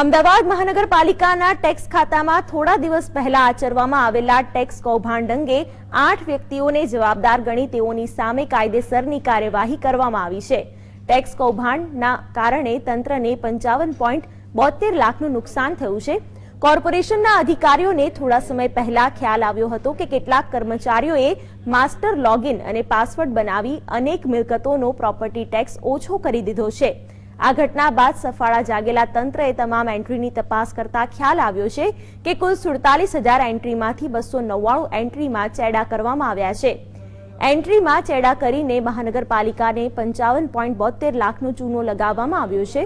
અમદાવાદ મહાનગરપાલિકાના ટેક્સ ખાતામાં થોડા દિવસ પહેલા આચરવામાં આવેલા ટેક્સ કૌભાંડ અંગે આઠ વ્યક્તિઓને જવાબદાર ગણી તેઓની સામે કાયદેસરની કાર્યવાહી કરવામાં આવી છે. ટેક્સ કૌભાંડના કારણે તંત્રને પંચાવન પોઈન્ટ બોતેર લાખનું નુકસાન થયું છે. કોર્પોરેશનના અધિકારીઓને થોડા સમય પહેલા ખ્યાલ આવ્યો હતો કે કેટલાક કર્મચારીઓએ માસ્ટર લોગિન અને પાસવર્ડ બનાવી અનેક મિલકતોનો પ્રોપર્ટી ટેક્સ ઓછો કરી દીધો છે. આ ઘટના બાદ સફાળા જાગેલા તંત્રએ તમામ એન્ટ્રીની તપાસ કરતા ખ્યાલ આવ્યો છે કે કુલ સુડતાલીસ હજાર એન્ટ્રીમાંથી બસો નવ્વાણું એન્ટ્રીમાં ચેડા કરવામાં આવ્યા છે. એન્ટ્રીમાં ચેડા કરીને મહાનગરપાલિકાને પંચાવન પોઈન્ટ બોતેર લાખનો ચૂનો લગાવવામાં આવ્યો છે.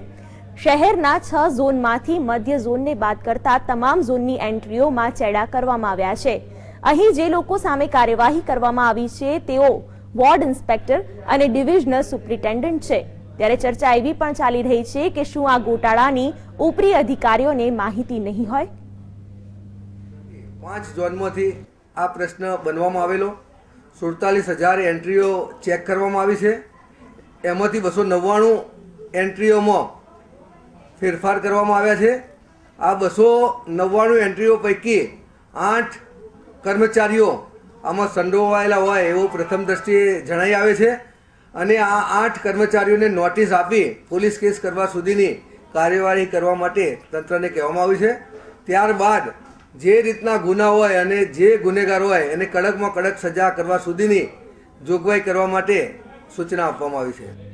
શહેરના છ ઝોનમાંથી મધ્ય ઝોનને બાદ કરતા તમામ ઝોનની એન્ટ્રીઓમાં ચેડા કરવામાં આવ્યા છે. અહીં જે લોકો સામે કાર્યવાહી કરવામાં આવી છે, તેઓ વોર્ડ ઇન્સ્પેક્ટર અને ડિવિઝનલ સુપ્રિન્ટેન્ડન્ટ છે. ત્યારે ચર્ચા એવી પણ ચાલી રહી છે કે શું આ ગોટાળાની ઉપરી અધિકારીઓને માહિતી નહીં હોય? પાંચ ઝોનમાંથી આ પ્રશ્ન બનવામાં આવેલો. સુડતાલીસ હજાર એન્ટ્રીઓ ચેક કરવામાં આવી છે. એમાંથી બસો નવ્વાણું એન્ટ્રીઓમાં ફેરફાર કરવામાં આવ્યા છે. આ બસો નવ્વાણું એન્ટ્રીઓ પૈકી આઠ કર્મચારીઓ આમાં સંડોવાયેલા હોય એવો પ્રથમ દ્રષ્ટિએ જણાઈ આવે છે. અને આ આઠ કર્મચારીઓને નોટિસ આપી પોલીસ કેસ કરવા સુધીની કાર્યવાહી કરવા માટે તંત્રને કહેવામાં આવ્યું છે. ત્યારબાદ જે રીતના ગુના હોય અને જે ગુનેગાર હોય એને કડકમાં કડક સજા કરવા સુધીની જોગવાઈ કરવા માટે સૂચના આપવામાં આવી છે.